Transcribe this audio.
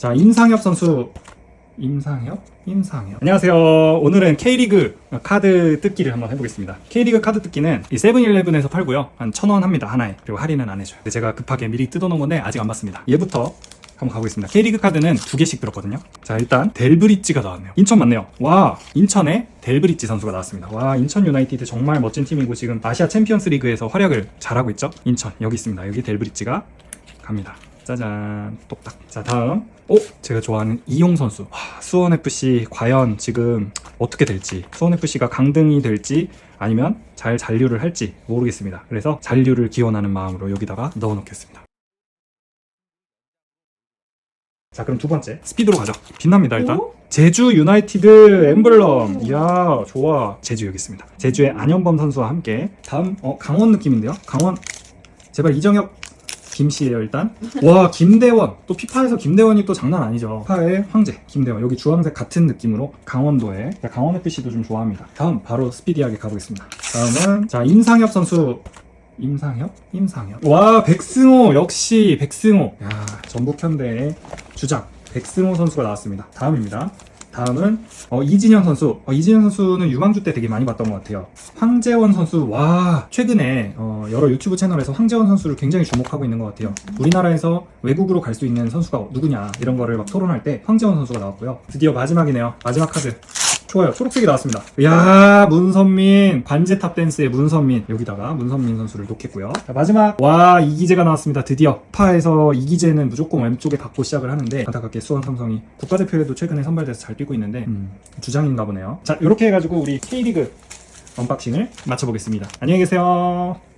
자, 임상엽 선수. 임상엽? 임상엽. 안녕하세요. 오늘은 K리그 카드 뜯기를 한번 해보겠습니다. K리그 카드 뜯기는 이 세븐일레븐에서 팔고요. 한 천 원 합니다. 하나에. 그리고 할인은 안 해줘요. 근데 제가 급하게 미리 뜯어놓은 건데 아직 안 봤습니다. 얘부터 한번 가보겠습니다. K리그 카드는 두 개씩 들었거든요. 자, 일단 델브리지가 나왔네요. 인천 맞네요. 와, 인천에 델브리지 선수가 나왔습니다. 와, 인천 유나이티드 정말 멋진 팀이고 지금 아시아 챔피언스 리그에서 활약을 잘하고 있죠. 인천 여기 있습니다. 여기 델브리지가 갑니다. 짜잔, 똑딱. 자, 다음. 오, 제가 좋아하는 이용 선수. 와, 수원 FC 과연 지금 어떻게 될지, 수원 FC가 강등이 될지 아니면 잘 잔류를 할지 모르겠습니다. 그래서 잔류를 기원하는 마음으로 여기다가 넣어 놓겠습니다. 자, 그럼 두 번째 스피드로 가죠. 빛납니다, 일단. 오? 제주 유나이티드 엠블럼. 이야, 좋아. 제주 여기 있습니다. 제주의 안현범 선수와 함께 다음 어, 강원 느낌인데요. 강원 제발 이정혁 김씨예요 일단. 와 김대원 또 피파에서 김대원이 또 장난 아니죠. 피파의 황제 김대원 여기 주황색 같은 느낌으로 강원도에 자, 강원 FC도 좀 좋아합니다. 다음 바로 스피디하게 가보겠습니다. 다음은 자 임상엽 선수. 임상엽? 임상엽. 와 백승호 역시 백승호. 야 전북 현대의 주장 백승호 선수가 나왔습니다. 다음입니다. 다음은 어, 이진현 선수. 어, 이진현 선수는 유망주 때 되게 많이 봤던 것 같아요. 황재원 선수. 와 최근에 어, 여러 유튜브 채널에서 황재원 선수를 굉장히 주목하고 있는 것 같아요. 우리나라에서 외국으로 갈 수 있는 선수가 누구냐 이런 거를 막 토론할 때 황재원 선수가 나왔고요. 드디어 마지막이네요. 마지막 카드. 좋아요. 초록색이 나왔습니다. 이야, 문선민. 관제탑 댄스의 문선민. 여기다가 문선민 선수를 놓겠고요. 자, 마지막. 와, 이기재가 나왔습니다. 드디어. 파에서 이기재는 무조건 왼쪽에 받고 시작을 하는데, 안타깝게 수원 삼성이 국가대표에도 최근에 선발돼서 잘 뛰고 있는데, 음, 주장인가 보네요. 자, 이렇게 해가지고 우리 K리그 언박싱을 마쳐보겠습니다. 안녕히 계세요.